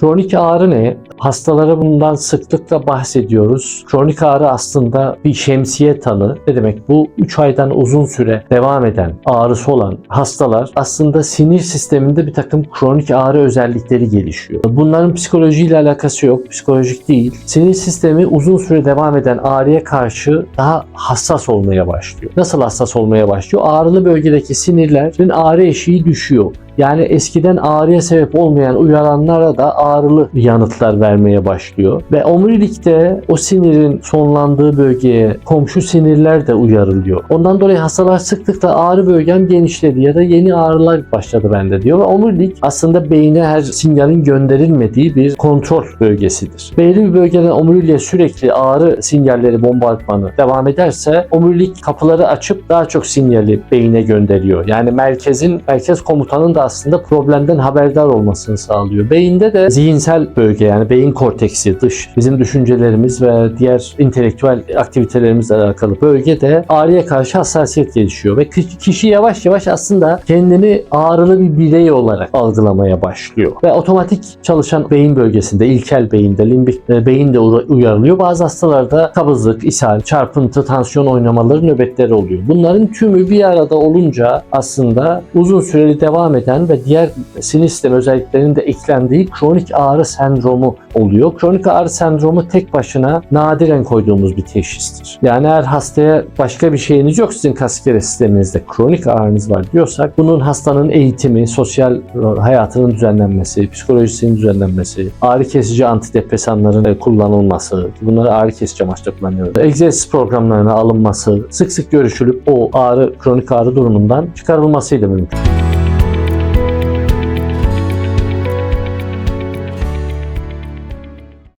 Kronik ağrı ne? Hastalara bundan sıklıkla bahsediyoruz. Kronik ağrı aslında bir şemsiye tanı. Ne demek? Bu 3 aydan uzun süre devam eden ağrısı olan hastalar aslında sinir sisteminde bir takım kronik ağrı özellikleri gelişiyor. Bunların psikolojiyle alakası yok. Psikolojik değil. Sinir sistemi uzun süre devam eden ağrıya karşı daha hassas olmaya başlıyor. Nasıl hassas olmaya başlıyor? Ağrılı bölgedeki sinirlerin ağrı eşiği düşüyor. Yani eskiden ağrıya sebep olmayan uyaranlara da ağrılı yanıtlar vermeye başlıyor. Ve omurilikte o sinirin sonlandığı bölgeye komşu sinirler de uyarılıyor. Ondan dolayı hastalar sıklıkla ağrı bölgem genişledi ya da yeni ağrılar başladı bende diyor. Ve omurilik aslında beyne her sinyalin gönderilmediği bir kontrol bölgesidir. Belli bir bölgeden omuriliğe sürekli ağrı sinyalleri bombardımanı devam ederse omurilik kapıları açıp daha çok sinyali beyine gönderiyor. Yani merkezin, merkez komutanın da aslında problemden haberdar olmasını sağlıyor. Beyinde de zihinsel bölge yani beyin korteksi, dış bizim düşüncelerimiz ve diğer intelektüel aktivitelerimizle alakalı bölgede ağrıya karşı hassasiyet gelişiyor ve ki- kişi yavaş yavaş aslında kendini ağrılı bir birey olarak algılamaya başlıyor. Ve otomatik çalışan beyin bölgesinde, ilkel beyinde, limbik e, beyin de uyarılıyor. Bazı hastalarda kabızlık, ishal, çarpıntı, tansiyon oynamaları nöbetleri oluyor. Bunların tümü bir arada olunca aslında uzun süreli devam eden ve diğer sinir sistemi özelliklerinin de eklendiği kronik ağrı sendromu oluyor. Kronik ağrı sendromu tek başına nadiren koyduğumuz bir teşhistir. Yani eğer hastaya başka bir şeyiniz yok sizin kas iskelet sisteminizde kronik ağrınız var diyorsak bunun hastanın eğitimi, sosyal hayatının düzenlenmesi, psikolojisinin düzenlenmesi, ağrı kesici antidepresanların kullanılması, bunları ağrı kesici amaçla kullanıyoruz. Egzersiz programlarına alınması, sık sık görüşülüp o ağrı, kronik ağrı durumundan çıkarılmasıyla mümkün.